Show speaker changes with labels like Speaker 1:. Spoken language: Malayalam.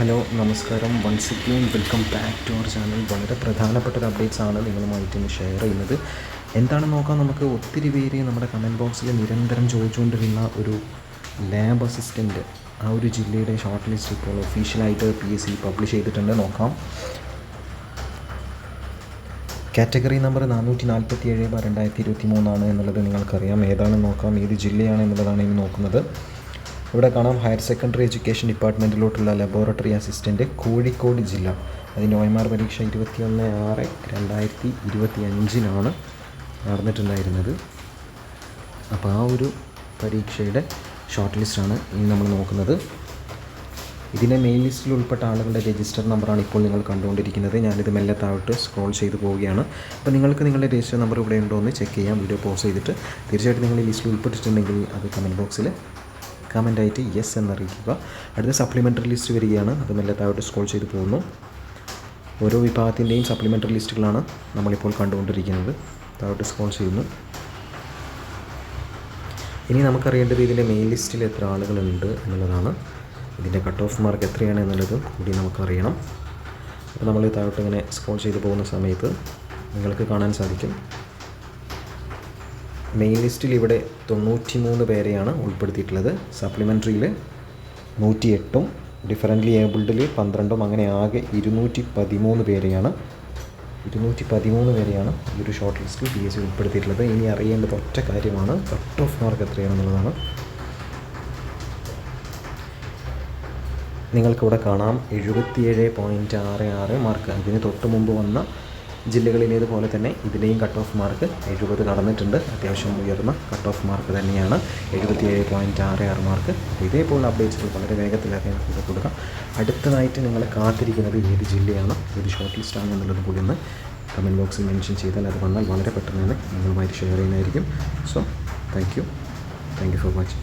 Speaker 1: ഹലോ നമസ്കാരം. Once again welcome back to our channel വളരെ പ്രധാനപ്പെട്ട ഒരു അപ്ഡേറ്റ്സ് ആണ് നിങ്ങളുമായിട്ട് ഇന്ന് ഷെയർ ചെയ്യുന്നത്. എന്താണ് നോക്കാം? നമുക്ക് ഒത്തിരി പേര് നമ്മുടെ കമന്റ് ബോക്സിൽ നിരന്തരം ചോദിച്ചുകൊണ്ടിരുന്ന ഒരു ലാബ് അസിസ്റ്റന്റ് ആ ഒരു ജില്ലയുടെ ഷോർട്ട് ലിസ്റ്റ് ഇപ്പോൾ ഒഫീഷ്യലായിട്ട് പി എസ് സി പബ്ലിഷ് ചെയ്തിട്ടുണ്ട്. നോക്കാം. കാറ്റഗറി നമ്പർ നാനൂറ്റി നാൽപ്പത്തി ഏഴ് രണ്ടായിരത്തി ഇരുപത്തി മൂന്നാണ് എന്നുള്ളത് നിങ്ങൾക്കറിയാം. ഏതാണ് നോക്കാം? ഏത് ജില്ലയാണ് എന്നുള്ളതാണ് ഇനി നോക്കുന്നത്. ഇവിടെ കാണാം ഹയർ സെക്കൻഡറി എഡ്യൂക്കേഷൻ ഡിപ്പാർട്ട്മെന്റിലോട്ടുള്ള ലബോറട്ടറി അസിസ്റ്റന്റ് കോഴിക്കോട് ജില്ല. അതിന്റെ ഒ എം ആർ പരീക്ഷ ഇരുപത്തിയൊന്ന് ആറ് രണ്ടായിരത്തി ഇരുപത്തി അഞ്ചിനാണ് നടന്നിട്ടുണ്ടായിരുന്നത്. അപ്പോൾ ആ ഒരു പരീക്ഷയുടെ ഷോർട്ട് ലിസ്റ്റാണ് ഇനി നമ്മൾ നോക്കുന്നത്. ഇതിന്റെ മെയിൻ ലിസ്റ്റിൽ ഉൾപ്പെട്ട ആളുകളുടെ രജിസ്റ്റർ നമ്പറാണ് ഇപ്പോൾ നിങ്ങൾ കണ്ടുകൊണ്ടിരിക്കുന്നത്. ഞാനിത് മെല്ലെ താഴോട്ട് സ്ക്രോൾ ചെയ്ത് പോവുകയാണ്. അപ്പോൾ നിങ്ങൾക്ക് നിങ്ങളുടെ രജിസ്റ്റർ നമ്പർ ഇവിടെ ഉണ്ടോ എന്ന് ചെക്ക് ചെയ്യാം. വീഡിയോ പോസ് ചെയ്തിട്ട്. തീർച്ചയായിട്ടും നിങ്ങൾ ഈ ലിസ്റ്റിൽ ഉൾപ്പെട്ടിട്ടുണ്ടെങ്കിൽ അത് കമന്റ് ബോക്സിൽ കമന്റായിട്ട് യെസ് എന്നറിയിക്കുക അടുത്ത സപ്ലിമെന്ററി ലിസ്റ്റ് വരികയാണ്. അത് മെല്ലെ താഴോട്ട് സ്ക്രോൾ ചെയ്ത് പോകുന്നു. ഓരോ വിഭാഗത്തിന്റെയും സപ്ലിമെന്ററി ലിസ്റ്റുകളാണ് നമ്മളിപ്പോൾ കണ്ടുകൊണ്ടിരിക്കുന്നത്. താഴോട്ട് സ്ക്രോൾ ചെയ്യുന്നു. ഇനി നമുക്കറിയേണ്ടത് ഇതിന്റെ മെയിൻ ലിസ്റ്റിൽ എത്ര ആളുകളുണ്ട് എന്നുള്ളതാണ്. ഇതിന്റെ കട്ട് ഓഫ് മാർക്ക് എത്രയാണ് എന്നുള്ളത് കൂടി നമുക്കറിയണം. അപ്പോൾ നമ്മൾ താഴോട്ട് ഇങ്ങനെ സ്ക്രോൾ ചെയ്ത് പോകുന്ന സമയത്ത് നിങ്ങൾക്ക് കാണാൻ സാധിക്കും. മെയിൻ ലിസ്റ്റിൽ ഇവിടെ തൊണ്ണൂറ്റി മൂന്ന് പേരെയാണ് ഉൾപ്പെടുത്തിയിട്ടുള്ളത്. സപ്ലിമെന്ററിയിൽ നൂറ്റി എട്ടും ഡിഫറന്റ്ലി ഏബിൾഡിൽ പന്ത്രണ്ടും അങ്ങനെ ആകെ ഇരുന്നൂറ്റി പതിമൂന്ന് പേരെയാണ്. ഇരുന്നൂറ്റി പതിമൂന്ന് പേരെയാണ് ഈ ഒരു ഷോർട്ട് ലിസ്റ്റിൽ പി എസ് സി ഉൾപ്പെടുത്തിയിട്ടുള്ളത്. ഇനി അറിയേണ്ടത് ഒറ്റ കാര്യമാണ് കട്ട് ഓഫ് മാർക്ക് എത്രയാണെന്നുള്ളതാണ്. നിങ്ങൾക്കിവിടെ കാണാം എഴുപത്തിയേഴ് പോയിന്റ് ആറ് ആറ് മാർക്ക് അതിന് തൊട്ട് മുമ്പ് വന്ന ജില്ലകളിലേതുപോലെ തന്നെ ഇതിന്റെയും കട്ട് ഓഫ് മാർക്ക് എഴുപത് കടന്നിട്ടുണ്ട് അത്യാവശ്യം ഉയർന്ന കട്ട് ഓഫ് മാർക്ക് തന്നെയാണ്. എഴുപത്തിയേഴ് പോയിന്റ് ആറ് ആറ് മാർക്ക് ഇതേപോലെ അപ്ഡേറ്റ്സുകൾ വളരെ വേഗത്തിൽ അറിയാൻ കൂടെ കൊടുക്കാം. അടുത്തതായിട്ട് നിങ്ങളെ കാത്തിരിക്കുന്നത് ഏത് ജില്ലയാണ്? ഏത് ഷോർട്ട് ലിസ്റ്റാണ് എന്നുള്ളത് കൂടി ഒന്ന് കമന്റ് ബോക്സിൽ മെൻഷൻ ചെയ്താൽ അത് വന്നാൽ വളരെ പെട്ടെന്ന് തന്നെ നിങ്ങളുമായിട്ട് ഷെയർ ചെയ്യുന്നതായിരിക്കും. So thank you thank you for watching